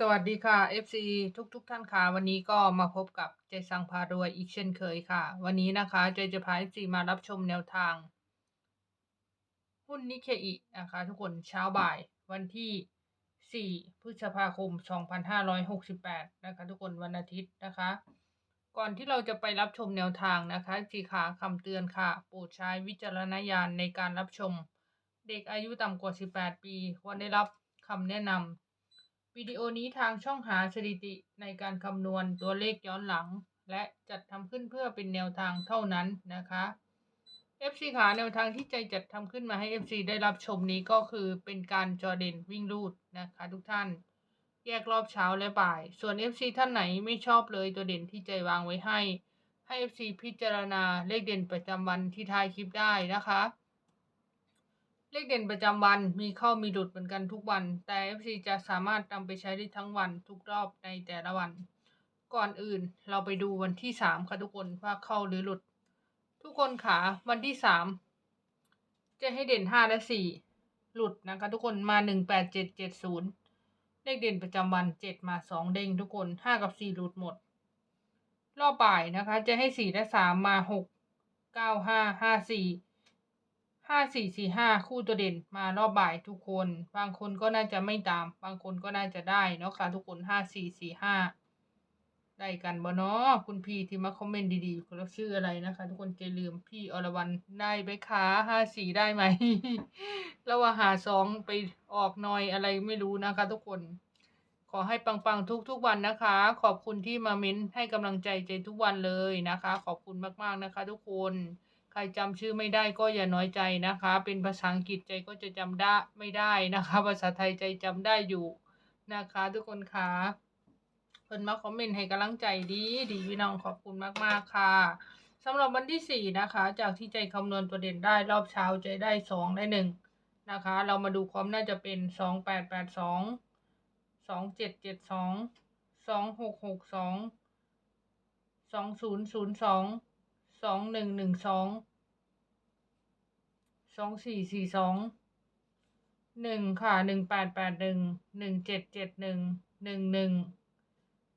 สวัสดีค่ะ FC ทุกทุกๆท่านค่ะ วันนี้ก็มาพบกับเจสังพารวยอีกเช่นเคยค่ะ วันนี้นะคะเจจะพา FC มารับชมแนวทาง หุ้นนิเคอินะคะ ทุกคนเช้าบ่ายวันที่ 4 พฤษภาคม 2568 นะคะ ทุกคนวันอาทิตย์นะคะ ก่อนที่เราจะไปรับชมแนวทางนะคะสีขาคำเตือนค่ะ โปรดใช้วิจารณญาณในการรับชม เด็กอายุต่ำกว่า 18 ปีควรได้รับคำแนะนำ วิดีโอนี้ทางช่องหาสถิติในการคำนวณตัวเลขย้อนหลัง และจัดทำขึ้นเพื่อเป็นแนวทางเท่านั้นนะคะ FC ขาแนวทางที่ใจจัดทำขึ้นมาให้ FC ได้รับชมนี้ก็คือเป็นการจอเด่นวิ่งรูดนะคะ ทุกท่าน แยกรอบเช้าและบ่าย ส่วน FC ท่านไหนไม่ชอบเลยตัวเด่นที่ใจวางไว้ให้ ให้ FC พิจารณาเลขเด่นประจำวันที่ท้ายคลิปได้นะคะ เลขเด่นประจำวันมีเข้ามีหลุดเหมือนกันทุกวัน แต่ FC จะสามารถนำไปใช้ได้ทั้งวันทุกรอบในแต่ละวัน ก่อนอื่นเราไปดูวันที่ 3 ค่ะทุกคนว่าเข้าหรือหลุด ทุกคนขาวันที่ 3 จะให้เด่น 5 และ 4 หลุดนะคะทุกคนมา 1 8 7 7 0 เลขเด่นประจำวัน 7 มา 2 เด้งทุกคน 5 กับ 4 หลุดหมด รอบบ่ายนะคะจะให้ 4 และ 3 มา 6 9 5 5 4 ห้าสี่สี่ห้าคู่ตัวเด่นมารอบบ่ายทุกคน บางคนก็น่าจะไม่ตาม บางคนก็น่าจะได้เนาะค่ะทุกคนห้าสี่สี่ห้าได้กันบ่เนาะคุณพี่ที่มาคอมเมนต์ดีๆคุณรับชื่ออะไรนะคะ ทุกคนจะลืมพี่อรวรรณได้ไหมคะห้าสี่ได้ไหมแล้วว่าหาสองไปออกหน่อยอะไรไม่รู้นะคะ ทุกคน ขอให้ปังๆทุกๆวันนะคะ ขอบคุณที่มาเม้นให้กำลังใจใจทุกวันเลยนะคะ ขอบคุณมากๆนะคะ ทุกคน ใครจำชื่อไม่ได้ก็อย่าน้อยใจนะคะ เป็นภาษาอังกฤษใจก็จะจำได้ไม่ได้นะคะ ภาษาไทยใจจำได้อยู่นะคะ ทุกคนคะเพิ่นมาคอมเมนต์ให้กำลังใจดีดีพี่น้องขอบคุณมากๆค่ะสำหรับวันที่ 4 นะคะ จากที่ใจคำนวณตัวเด่นได้รอบเช้าใจได้ 2 ได้ 1 นะคะ เรามาดูความน่าจะเป็น 2882 2772 2662 2002 สองหนึ่งหนึ่งสองสองสี่สี่สองหนึ่งค่ะหนึ่งแปดแปดหนึ่งหนึ่งเจ็ดเจ็ดหนึ่งหนึ่งหนึ่ง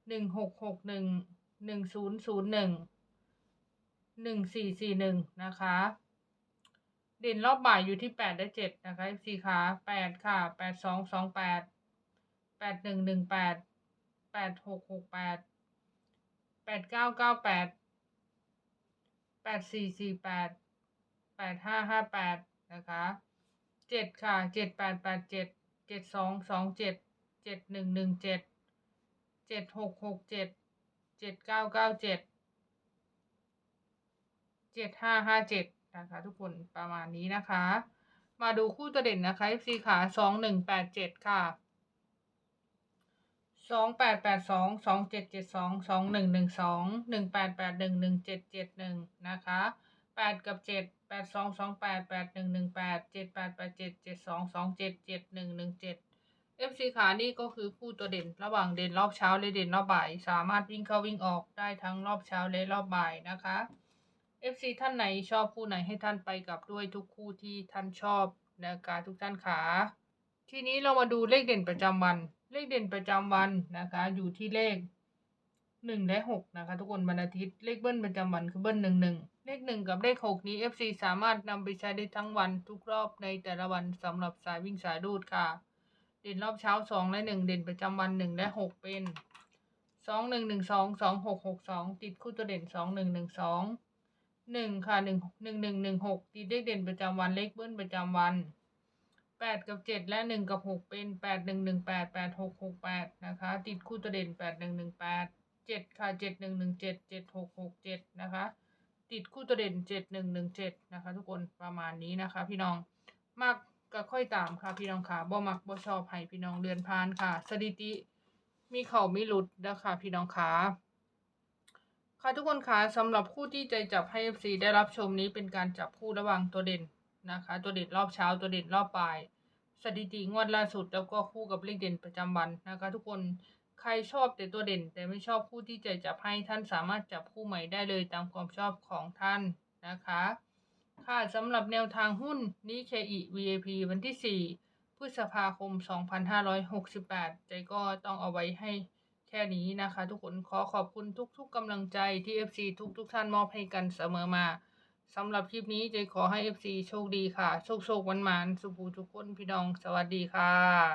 หนึ่งหกหกหนึ่งหนึ่งศูนย์ศูนย์หนึ่งหนึ่งสี่สี่หนึ่งนะคะเด่นรอบบ่ายอยู่ที่แปดและเจ็ดนะคะสี่ขาแปดค่ะแปดสองสองแปดแปดหนึ่งหนึ่งแปดแปดหกหกแปดแปดเก้าเก้าแปด แปดสี่สี่แปดแปดห้าห้าแปดนะคะเจ็ดค่ะเจ็ดแปดแปดเจ็ดเจ็ดสองสองเจ็ดเจ็ดหนึ่งหนึ่งเจ็ดเจ็ดหกหกเจ็ดเจ็ดเก้าเก้าเจ็ดเจ็ดห้าห้าเจ็ดนะคะทุกคนประมาณนี้นะคะ มาดูคู่ตัวเด่นนะคะ FC ขาสองหนึ่งแปดเจ็ดค่ะ สองแปดแปดสองสองเจ็ดเจ็ดสองสองหนึ่งหนึ่งสองหนึ่งแปดแปดหนึ่งหนึ่งเจ็ดเจ็ดหนึ่งนะคะแปดกับเจ็ดแปดสองสองแปดแปดหนึ่งหนึ่งแปดเจ็ดแปดแปดเจ็ดเจ็ดสองสองเจ็ดเจ็ดหนึ่งหนึ่งเจ็ด FC ขานี่ก็คือคู่ตัวเด่นระหว่างเด่นรอบเช้าและเด่นรอบบ่าย สามารถวิ่งเข้าวิ่งออกได้ทั้งรอบเช้าและรอบบ่ายนะคะ FC ท่านไหนชอบคู่ไหนให้ท่านไปกับด้วยทุกคู่ที่ท่านชอบนะคะทุกท่านขาทีนี้เรามาดูเลขเด่นประจำวัน เลขเด่นประจำวันนะคะ อยู่ที่เลขหนึ่งและหกนะคะ ทุกคนวันอาทิตย์เลขเบิ้ลประจำวันคือเบิ้ลหนึ่งหนึ่งเลขหนึ่งกับเลขหกนี้ FC สามารถนำไปใช้ได้ทั้งวันทุกรอบในแต่ละวันสำหรับสายวิ่งสายรูดค่ะ เด่นรอบเช้าสองและหนึ่งเด่นประจำวันหนึ่งและหกเป็นสองหนึ่งหนึ่งสองสองหกหกสองติดคู่ตัวเด่นสองหนึ่งหนึ่งสองหนึ่งค่ะหนึ่งหนึ่งหนึ่งหนึ่งหกติดเลขเด่นประจำวันเลขเบิ้ลประจำวัน แปดกับเจ็ดและหนึ่งกับหกเป็นแปดหนึ่งหนึ่งแปดแปดหกหกแปดนะคะ ติดคู่ตัวเด่นแปดหนึ่งหนึ่งแปดเจ็ดค่ะเจ็ดหนึ่งหนึ่งเจ็ดเจ็ดหกหกเจ็ดนะคะ ติดคู่ตัวเด่นเจ็ดหนึ่งหนึ่งเจ็ดนะคะ ทุกคนประมาณนี้นะคะ พี่น้องมากก็ค่อยตามค่ะพี่น้องค่ะบ่มักบ่ชอบให้พี่น้องเดือนพานค่ะ สถิติ มีเข่ามีหลุดนะคะพี่น้องค่ะค่ะทุกคนค่ะสำหรับคู่ที่ใจจับให้ FC ได้รับชมนี้เป็นการจับคู่ระหว่างตัวเด่น นะคะ ตัวเด่นรอบเช้าตัวเด่นรอบบ่าย สถิติงวดล่าสุดแล้วก็คู่กับเลขเด่นประจำวันนะคะ ทุกคนใครชอบแต่ตัวเด่น แต่ไม่ชอบคู่ที่ใจจับให้ท่านสามารถจับคู่ใหม่ได้เลยตามความชอบของท่านนะคะ ค่ะสำหรับแนวทางหุ้นนิเคอิ VAP วันที่ 4พพฤษภาคม 2568 ใจก็ต้องเอาไว้ให้แค่นี้นะคะ ทุกคนขอขอบคุณทุกๆกำลังใจที่ FC ทุกๆท่านมอบให้กันเสมอมา สำหรับคลิปนี้ใจขอให้ FC โชคดีค่ะ โชคโชควันมานสุภูทุกคนพี่น้องสวัสดีค่ะ